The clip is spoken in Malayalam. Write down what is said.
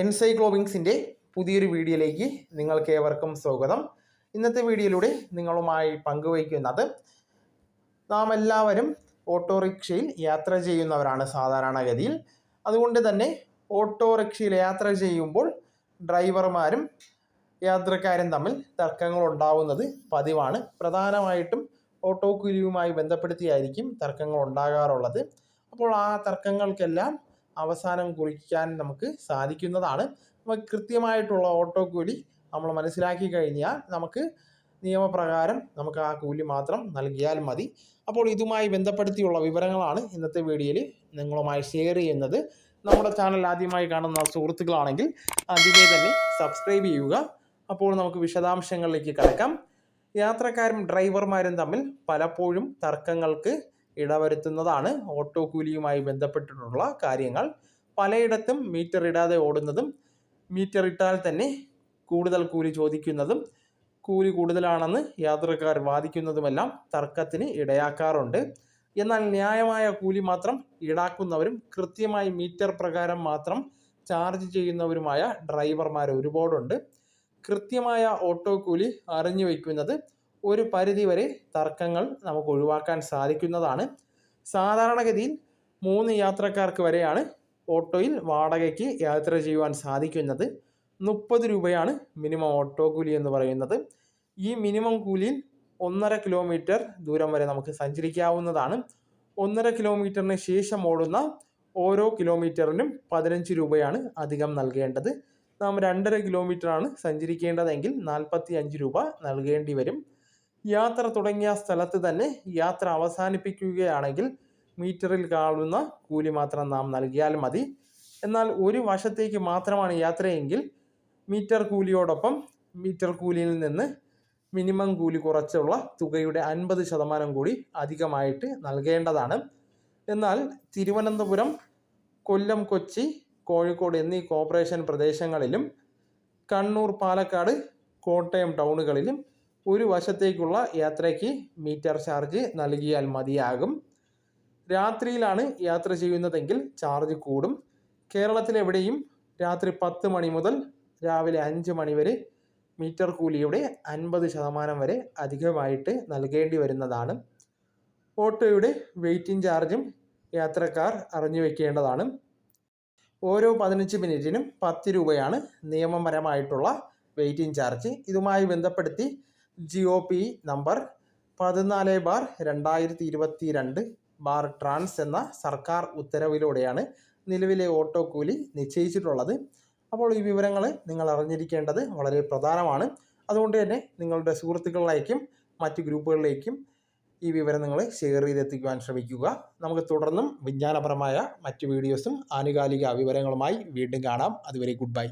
എൻസൈക്ലോവിങ്സിന്റെ പുതിയൊരു വീഡിയോയിലേക്ക് നിങ്ങൾക്ക് ഏവർക്കും സ്വാഗതം. ഇന്നത്തെ വീഡിയോയിലൂടെ നിങ്ങളുമായി പങ്കുവയ്ക്കുന്നത് നാം എല്ലാവരും ഓട്ടോറിക്ഷയിൽ യാത്ര ചെയ്യുന്നവരാണ് സാധാരണഗതിയിൽ. അതുകൊണ്ട് തന്നെ ഓട്ടോറിക്ഷയിൽ യാത്ര ചെയ്യുമ്പോൾ ഡ്രൈവർമാരും യാത്രക്കാരും തമ്മിൽ തർക്കങ്ങൾ ഉണ്ടാവുന്നത് പതിവാണ്. പ്രധാനമായിട്ടും ഓട്ടോ കുലിയുമായി ബന്ധപ്പെടുത്തിയായിരിക്കും തർക്കങ്ങൾ ഉണ്ടാകാറുള്ളത് അപ്പോൾ ആ തർക്കങ്ങൾക്കെല്ലാം അവസാനം കുറിക്കാൻ നമുക്ക് സാധിക്കുന്നതാണ്. നമുക്ക് കൃത്യമായിട്ടുള്ള ഓട്ടോ കൂലി നമ്മൾ മനസ്സിലാക്കി കഴിഞ്ഞാൽ നമുക്ക് നിയമപ്രകാരം നമുക്ക് ആ കൂലി മാത്രം നൽകിയാൽ മതി. അപ്പോൾ ഇതുമായി ബന്ധപ്പെടുത്തിയുള്ള വിവരങ്ങളാണ് ഇന്നത്തെ വീഡിയോയിൽ നിങ്ങളുമായി ഷെയർ ചെയ്യുന്നത്. നമ്മുടെ ചാനൽ ആദ്യമായി കാണുന്ന സുഹൃത്തുക്കളാണെങ്കിൽ അതിനെ തന്നെ സബ്സ്ക്രൈബ് ചെയ്യുക. അപ്പോൾ നമുക്ക് വിശദാംശങ്ങളിലേക്ക് കിടക്കാം. യാത്രക്കാരും ഡ്രൈവർമാരും തമ്മിൽ പലപ്പോഴും തർക്കങ്ങൾക്ക് ഇടവരുത്തുന്നതാണ്. ഓട്ടോ കൂലിയുമായി ബന്ധപ്പെട്ടിട്ടുള്ള കാര്യങ്ങൾ. പലയിടത്തും മീറ്റർ ഇടാതെ ഓടുന്നതും മീറ്റർ ഇട്ടാൽ തന്നെ കൂടുതൽ കൂലി ചോദിക്കുന്നതും കൂലി കൂടുതലാണെന്ന് യാത്രക്കാർ വാദിക്കുന്നതുമെല്ലാം തർക്കത്തിന് ഇടയാക്കാറുണ്ട്. എന്നാൽ ന്യായമായ കൂലി മാത്രം ഈടാക്കുന്നവരും കൃത്യമായി മീറ്റർ പ്രകാരം മാത്രം ചാർജ് ചെയ്യുന്നവരുമായ ഡ്രൈവർമാർ ഒരുപാടുണ്ട്. കൃത്യമായ ഓട്ടോ കൂലി അറിഞ്ഞു വയ്ക്കുന്നത് ഒരു പരിധിവരെ തർക്കങ്ങൾ നമുക്ക് ഒഴിവാക്കാൻ സാധിക്കുന്നതാണ്. സാധാരണഗതിയിൽ മൂന്ന് യാത്രക്കാർക്ക് വരെയാണ് ഓട്ടോയിൽ വാടകയ്ക്ക് യാത്ര ചെയ്യുവാൻ സാധിക്കുന്നത്. മുപ്പത് രൂപയാണ് മിനിമം ഓട്ടോ കൂലി എന്ന് പറയുന്നത്. ഈ മിനിമം കൂലിയിൽ ഒന്നര കിലോമീറ്റർ ദൂരം വരെ നമുക്ക് സഞ്ചരിക്കാവുന്നതാണ്. ഒന്നര കിലോമീറ്ററിന് ശേഷം ഓടുന്ന ഓരോ കിലോമീറ്ററിനും പതിനഞ്ച് രൂപയാണ് അധികം നൽകേണ്ടത്. നാം രണ്ടര കിലോമീറ്ററാണ് സഞ്ചരിക്കേണ്ടതെങ്കിൽ നാൽപ്പത്തി അഞ്ച് രൂപ നൽകേണ്ടി വരും. യാത്ര തുടങ്ങിയ സ്ഥലത്ത് തന്നെ യാത്ര അവസാനിപ്പിക്കുകയാണെങ്കിൽ മീറ്ററിൽ കാണുന്ന കൂലി മാത്രം നാം നൽകിയാൽ മതി. എന്നാൽ ഒരു വശത്തേക്ക് മാത്രമാണ് യാത്രയെങ്കിൽ മീറ്റർ കൂലിയോടൊപ്പം മീറ്റർ കൂലിയിൽ നിന്ന് മിനിമം കൂലി കുറച്ചുള്ള തുകയുടെ അൻപത് ശതമാനം കൂടി അധികമായിട്ട് നൽകേണ്ടതാണ്. എന്നാൽ തിരുവനന്തപുരം കൊല്ലം കൊച്ചി കോഴിക്കോട് എന്നീ കോർപ്പറേഷൻ പ്രദേശങ്ങളിലും കണ്ണൂർ പാലക്കാട് കോട്ടയം ടൗണുകളിലും ഒരു വശത്തേക്കുള്ള യാത്രയ്ക്ക് മീറ്റർ ചാർജ് നൽകിയാൽ മതിയാകും. രാത്രിയിലാണ് യാത്ര ചെയ്യുന്നതെങ്കിൽ ചാർജ് കൂടും. കേരളത്തിലെവിടെയും രാത്രി പത്ത് മണി മുതൽ രാവിലെ അഞ്ച് മണി വരെ മീറ്റർ കൂലിയുടെ അൻപത് ശതമാനം വരെ അധികമായിട്ട് നൽകേണ്ടി വരുന്നതാണ്. ഓട്ടോയുടെ വെയിറ്റിംഗ് ചാർജും യാത്രക്കാർ അറിഞ്ഞു വെക്കേണ്ടതാണ്. ഓരോ പതിനഞ്ച് മിനിറ്റിനും പത്ത് രൂപയാണ് നിയമപരമായിട്ടുള്ള വെയിറ്റിംഗ് ചാർജ്. ഇതുമായി ബന്ധപ്പെടുത്തി ജിഒ പി നമ്പർ പതിനാല് ബാർ രണ്ടായിരത്തി ഇരുപത്തി രണ്ട് ബാർ ട്രാൻസ് എന്ന സർക്കാർ ഉത്തരവിലൂടെയാണ് നിലവിലെ ഓട്ടോ കൂലി നിശ്ചയിച്ചിട്ടുള്ളത്. അപ്പോൾ ഈ വിവരങ്ങൾ നിങ്ങൾ അറിഞ്ഞിരിക്കേണ്ടത് വളരെ പ്രധാനമാണ്. അതുകൊണ്ട് തന്നെ നിങ്ങളുടെ സുഹൃത്തുക്കളിലേക്കും മറ്റ് ഗ്രൂപ്പുകളിലേക്കും ഈ വിവരം നിങ്ങൾ ഷെയർ ചെയ്തെത്തിക്കുവാൻ ശ്രമിക്കുക. നമുക്ക് തുടർന്നും വിജ്ഞാനപരമായ മറ്റ് വീഡിയോസും ആനുകാലിക വിവരങ്ങളുമായി വീണ്ടും കാണാം. അതുവരെ ഗുഡ് ബൈ